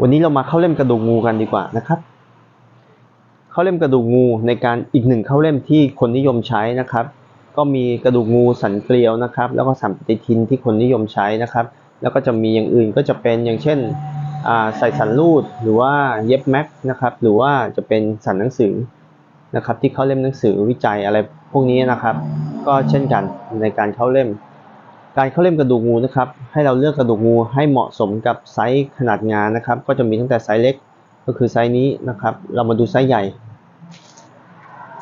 วันนี้เรามาเข้าเล่มกระดูกงูกันดีกว่านะครับ เข้าเล่มกระดูกงูในการอีกหนึ่งเข้าเล่มที่คนนิยมใช้นะครับ ก็มีกระดูกงูสันเกลียวนะครับ แล้วก็สันปฏิทินที่คนนิยมใช้นะครับ แล้วก็จะมีอย่างอื่นก็จะเป็นอย่างเช่นใส่สันรูดหรือว่าเย็บแม็กนะครับ หรือว่าจะเป็นสันหนังสือนะครับ ที่เข้าเล่มหนังสือวิจัยอะไรพวกนี้นะครับ ก็เช่นกันในการเข้าเล่ม การเข้าเล่มกระดูกงูนะครับ ให้เราเลือกกระดูกงูให้เหมาะสมกับไซส์ขนาดงานนะครับ ก็จะมีตั้งแต่ไซส์เล็กก็คือไซส์นี้นะครับ เรามาดูไซส์ใหญ่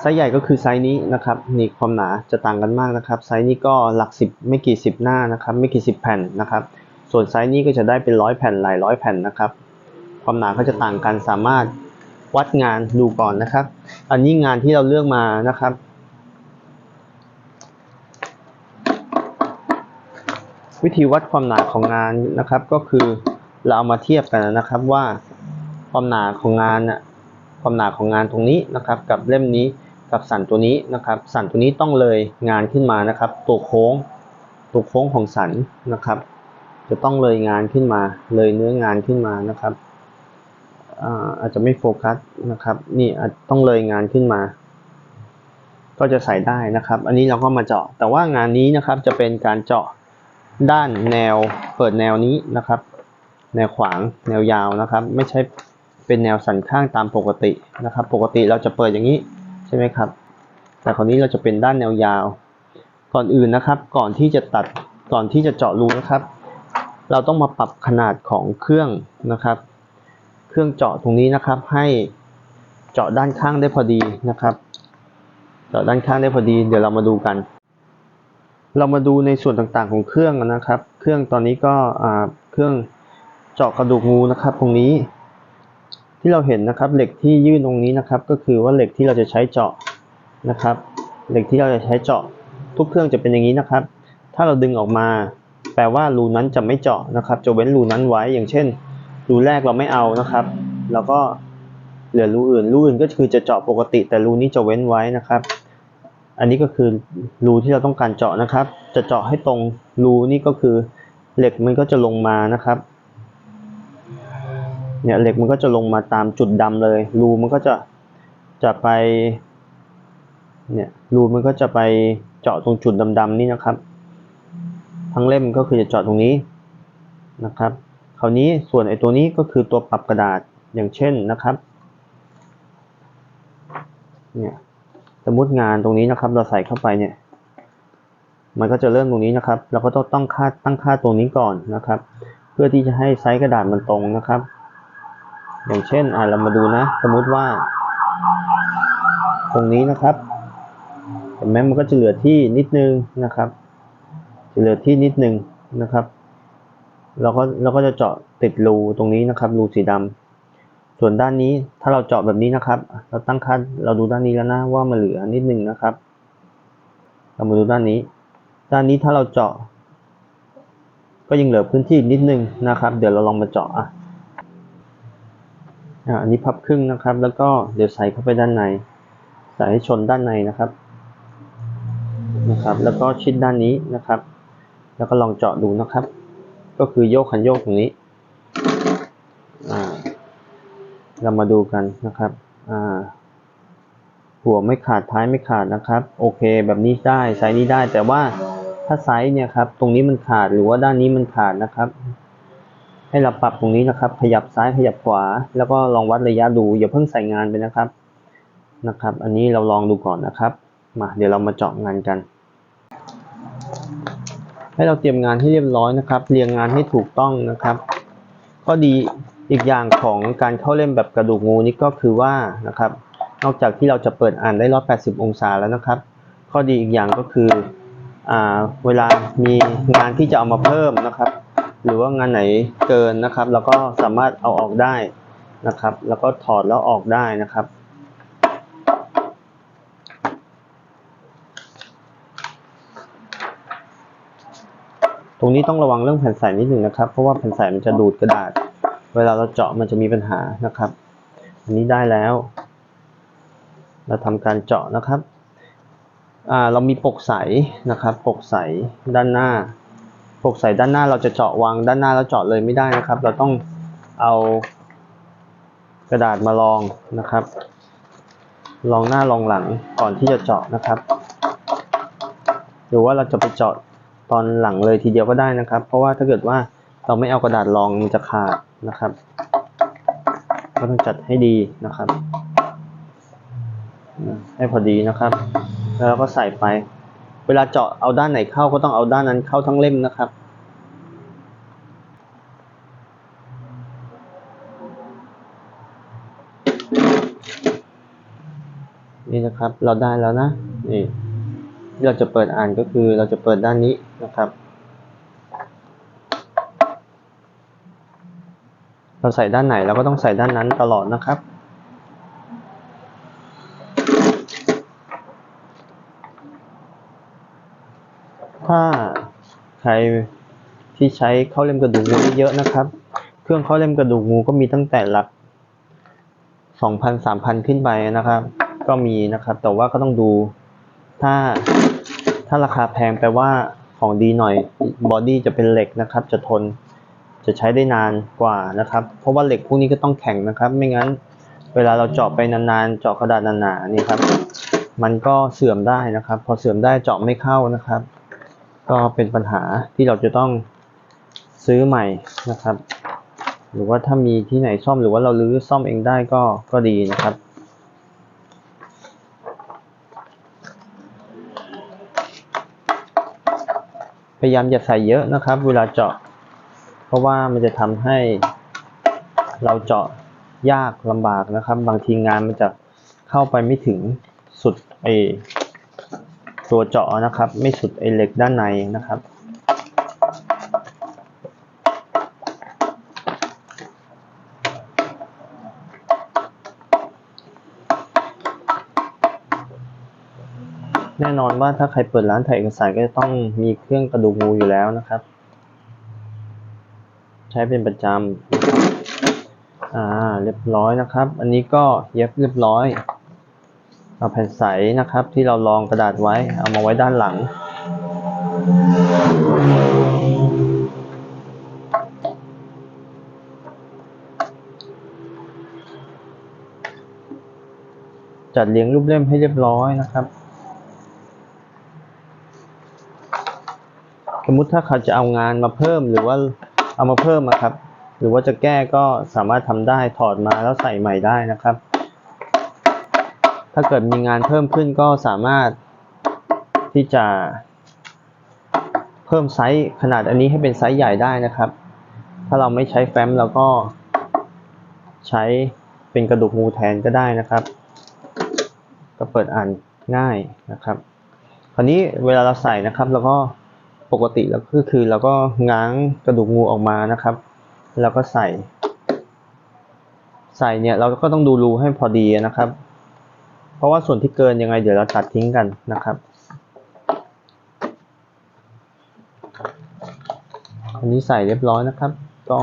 ไซส์ใหญ่ก็คือไซส์นี้นะครับนี่ความหนาจะต่างกันมากนะครับ ไซส์นี้ก็หลักสิบไม่กี่สิบหน้านะครับ ไม่กี่สิบแผ่นนะครับ ส่วนไซส์นี้ก็จะได้เป็นร้อยแผ่นหลายร้อยแผ่นนะครับ ความหนาก็จะต่างกันสามารถวัดงานดูก่อนนะครับ อันนี้งานที่เราเลือกมานะครับ วิธีวัดความหนาของงานนะครับ ก็คือเราเอามาเทียบกันนะครับว่าความหนาของงานน่ะความหนาของงานตรงนี้นะครับ กับเล่มนี้กับสันตัวนี้นะครับ สันตัวนี้ต้องเลยงานขึ้นมานะครับ ตัวโค้งตัวโค้งของสันนะครับ จะต้องเลยงานขึ้นมา เลยเนื้องานขึ้นมานะครับอาอาจจะไม่โฟกัสนะครับ นี่ต้องเลยงานขึ้นมา ก็จะใส่ได้นะครับ อันนี้เราก็มาเจาะ แต่ว่างานนี้นะครับจะเป็นการเจาะ ด้านแนวเปิดแนวนี้นะครับ แนวขวางแนวยาวนะครับ ไม่ใช่เป็นแนวสันข้างตามปกตินะครับ ปกติเราจะเปิดอย่างนี้ใช่ไหมครับ แต่คราวนี้เราจะเป็นด้านแนวยาว ก่อนอื่นนะครับ ก่อนที่จะตัดก่อนที่จะเจาะรูนะครับ เราต้องมาปรับขนาดของเครื่องนะครับ เครื่องเจาะตรงนี้นะครับ ให้เจาะด้านข้างได้พอดีนะครับ เจาะด้านข้างได้พอดี เดี๋ยวเรามาดูกัน เรามาดูในส่วนต่างๆของเครื่องนะครับ เครื่องตอนนี้ก็เครื่องเจาะกระดูกงูนะครับ ตรงนี้ ที่เราเห็นนะครับ เหล็กที่ยื่นตรงนี้นะครับ ก็คือว่าเหล็กที่เราจะใช้เจาะนะครับ เหล็กที่เราจะใช้เจาะ ทุกเครื่องจะเป็นอย่างนี้นะครับ ถ้าเราดึงออกมา แปลว่ารูนั้นจะไม่เจาะนะครับ จะเว้นรูนั้นไว้ อย่างเช่น รูแรกเราไม่เอานะครับแล้วก็เหลือรูอื่น รูอื่นก็คือจะเจาะปกติ แต่รูนี้จะเว้นไว้นะครับ อันนี้ก็คือรูที่เราต้องการเจาะนะครับ จะเจาะให้ตรงรูนี่ก็คือเหล็กมันก็จะลงมานะครับ เนี่ยเหล็กมันก็จะลงมาตามจุดดำเลย รูมันก็จะจะไป เนี่ยรูมันก็จะไปเจาะตรงจุดดำๆนี่นะครับ ทั้งเล่มก็คือจะเจาะตรงนี้นะครับ คราวนี้ส่วนไอ้ตัวนี้ก็คือตัวปรับกระดาษอย่างเช่นนะครับ เนี่ย สมมติงานตรงนี้นะครับ เราใส่เข้าไปเนี่ย มันก็จะเริ่มตรงนี้นะครับ เราก็ต้องตั้งค่าตั้งค่าตรงนี้ก่อนนะครับ เพื่อที่จะให้ไซส์กระดาษมันตรงนะครับ อย่างเช่นอ่าเรามาดูนะ สมมุติว่า ตรงนี้นะครับเห็นไหมมันก็จะเหลือที่นิดนึงนะครับ จะเหลือที่นิดนึงนะครับ เราก็เราก็จะเจาะติดรูตรงนี้นะครับ รูสีดำ ส่วนด้านนี้ถ้าเราเจาะแบบนี้นะครับ เราตั้งค่าเราดูด้านนี้แล้วนะว่ามันเหลือนิดนึงนะครับ เรามาดูด้านนี้ ด้านนี้ถ้าเราเจาะ ก็ยังเหลือพื้นที่นิดนึงนะครับ เดี๋ยวเราลองมาเจาะอะอะอันนี้พับครึ่งนะครับ แล้วก็เดี๋ยวใส่เข้าไปด้านใน ใส่ให้ชนด้านในนะครับ นะครับ แล้วก็ชิดด้านนี้นะครับ แล้วก็ลองเจาะดูนะครับ ก็คือโยกคันโยกตรงนี้ อ่า เรามาดูกันนะครับอ่าหัวไม่ขาดท้ายไม่ขาดนะครับ โอเค แบบนี้ได้ไซส์นี้ได้แต่ว่าถ้าไซส์เนี่ยครับ ตรงนี้มันขาดหรือว่าด้านนี้มันขาดนะครับ ให้เราปรับตรงนี้นะครับ ขยับซ้ายขยับขวา แล้วก็ลองวัดระยะดูอย่าเพิ่งใส่งานไปนะครับนะครับ อันนี้เราลองดูก่อนนะครับมาเดี๋ยวเรามาเจาะงานกัน ให้เราเตรียมงานให้เรียบร้อยนะครับ เรียงงานให้ถูกต้องนะครับข้อดี อีกอย่างของการเข้าเล่มแบบกระดูกงูนี่ก็คือว่านะครับ นอกจากที่เราจะเปิดอ่านได้ 180 องศาแล้วนะครับ ข้อดีอีกอย่างก็คืออ่าเวลามีงานที่จะเอามาเพิ่มนะครับ หรือว่างานไหนเกินนะครับเราก็สามารถเอาออกได้นะครับ แล้วก็ถอดแล้วออกได้นะครับตรงนี้ต้องระวังเรื่องแผ่นใสนิดหนึ่งนะครับ เพราะว่าแผ่นใสมันจะดูดกระดาษ เวลาเราเจาะมันจะมีปัญหานะครับ อันนี้ได้แล้ว เราทำการเจาะนะครับเรามีปกใสนะครับปกใสด้านหน้า ปกใสด้านหน้าเราจะเจาะวางด้านหน้าแล้วเจาะเลยไม่ได้นะครับ เราต้องเอากระดาษมารองนะครับ ลองหน้าลองหลังก่อนที่จะเจาะนะครับ หรือว่าเราจะไปเจาะตอนหลังเลยทีเดียวก็ได้นะครับ เพราะว่าถ้าเกิดว่าเราไม่เอากระดาษรองมันจะขาด นะครับ ก็ต้องจัดให้ดีนะครับ ให้พอดีนะครับ แล้วเราก็ใส่ไป เวลาเจาะเอาด้านไหนเข้าก็ต้องเอาด้านนั้นเข้าทั้งเล่มนะครับนี่นะครับเราได้แล้วนะนี่เราจะเปิดอ่านก็คือเราจะเปิดด้านนี้นะครับ เราใส่ด้านไหนเราก็ต้องใส่ด้านนั้นตลอดนะครับ ถ้าใครที่ใช้เข้าเล่มกระดูกงูเยอะนะครับ เครื่องเข้าเล่มกระดูกงูก็มีตั้งแต่หลักสองพันสามพันขึ้นไปนะครับ ก็มีนะครับ แต่ว่าก็ต้องดู ถ้า ถ้าราคาแพงแปลว่าของดีหน่อย บอดี้จะเป็นเหล็กนะครับ จะทน จะใช้ได้นานกว่านะครับ เพราะว่าเหล็กพวกนี้ก็ต้องแข็งนะครับ ไม่งั้นเวลาเราเจาะไปนานๆ เจาะกระดาษหนาๆนี่ครับ มันก็เสื่อมได้นะครับ พอเสื่อมได้เจาะไม่เข้านะครับ ก็เป็นปัญหาที่เราจะต้องซื้อใหม่นะครับ หรือว่าถ้ามีที่ไหนซ่อมหรือว่าเราลื้อซ่อมเองได้ก็ก็ดีนะครับพยายามอย่าใส่เยอะนะครับ เวลาเจาะ ราะว่ามันจะทำให้เราเจาะยากลำบากนะครับ บางทีงานมันจะเข้าไปไม่ถึงสุดไอตัวเจาะนะครับ ไม่สุดไอเหล็กด้านในนะครับแน่นอนว่าถ้าใครเปิดร้านถ่ายเอกสารก็จะต้องมีเครื่องกระดูกงูอยู่แล้วนะครับ ใช้เป็นประจำ อ่า เรียบร้อยนะครับ อันนี้ก็เย็บเรียบร้อย เอาแผ่นใสนะครับ ที่เรารองกระดาษไว้ เอามาไว้ด้านหลัง จัดเรียงรูปเล่มให้เรียบร้อยนะครับสมมติถ้าเขาจะเอางานมาเพิ่มหรือว่า เอามาเพิ่มอะครับ หรือว่าจะแก้ก็สามารถทำได้ถอดมาแล้วใส่ใหม่ได้นะครับ ถ้าเกิดมีงานเพิ่มขึ้นก็สามารถที่จะ เพิ่มไซส์ขนาดอันนี้ให้เป็นไซส์ใหญ่ได้นะครับ ถ้าเราไม่ใช้แฟ้มเราก็ใช้เป็นกระดูกงูแทนก็ได้นะครับ ก็เปิดอ่านง่ายนะครับ คราวนี้เวลาเราใส่นะครับเราก็ ปกติแล้วก็คือเราก็ง้างกระดูกงูออกมานะครับ แล้วก็ใส่ ใส่เนี่ยเราก็ต้องดูรูให้พอดีนะครับ เพราะว่าส่วนที่เกินยังไงเดี๋ยวเราตัดทิ้งกันนะครับอันนี้ใส่เรียบร้อยนะครับ ก็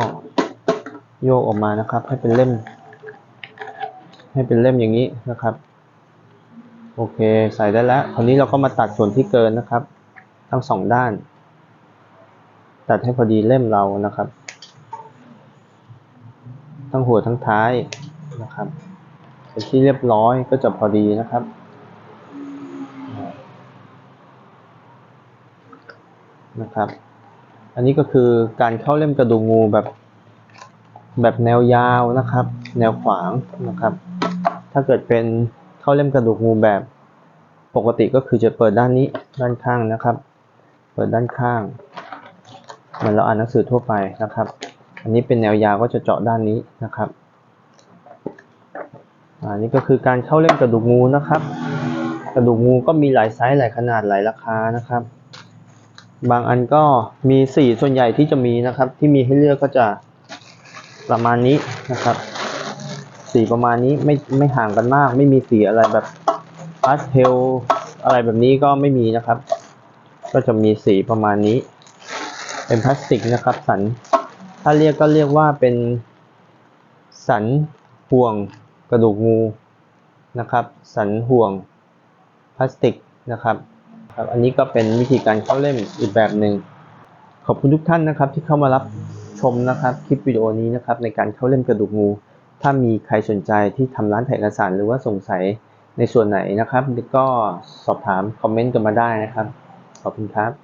โยกออกมานะครับ ให้เป็นเล่ม ให้เป็นเล่มอย่างนี้นะครับ โอเค ใส่ได้แล้วคราวนี้เราก็มาตัดส่วนที่เกินนะครับ ทั้งสองด้าน ตัดให้พอดีเล่มเรานะครับ ทั้งหัวทั้งท้ายนะครับเป็นที่เรียบร้อยก็จะพอดีนะครับ นะครับ อันนี้ก็คือการเข้าเล่มกระดูกงูแบบแบบแนวยาวนะครับ แนวขวางนะครับ ถ้าเกิดเป็นเข้าเล่มกระดูกงูแบบปกติก็คือจะเปิดด้านนี้ด้านข้างนะครับ เปิดด้านข้าง เหมือนเราอ่านหนังสือทั่วไปนะครับ อันนี้เป็นแนวยาวก็จะเจาะด้านนี้นะครับอันนี้ก็คือการเข้าเล่มกระดูกงูนะครับ กระดูกงูก็มีหลายไซส์หลายขนาดหลายราคานะครับ บางอันก็มีสีส่วนใหญ่ที่จะมีนะครับ ที่มีให้เลือกก็จะประมาณนี้นะครับ สีประมาณนี้ไม่ไม่ห่างกันมาก ไม่มีสีอะไรแบบพาสเทลอะไรแบบนี้ก็ไม่มีนะครับ ก็จะมีสีประมาณนี้ เป็นพลาสติกนะครับ สัน ถ้าเรียกก็เรียกว่าเป็นสันห่วงกระดูกงูนะครับ สันห่วงพลาสติกนะครับครับ อันนี้ก็เป็นวิธีการเข้าเล่มอีกแบบหนึ่งขอบคุณทุกท่านนะครับ ที่เข้ามารับชมนะครับคลิปวิดีโอนี้นะครับในการเข้าเล่มกระดูกงู ถ้ามีใครสนใจที่ทำร้านถ่ายเอกสารหรือว่าสงสัยในส่วนไหนนะครับก็สอบถามคอมเมนต์กันมาได้นะครับ ขอบคุณครับ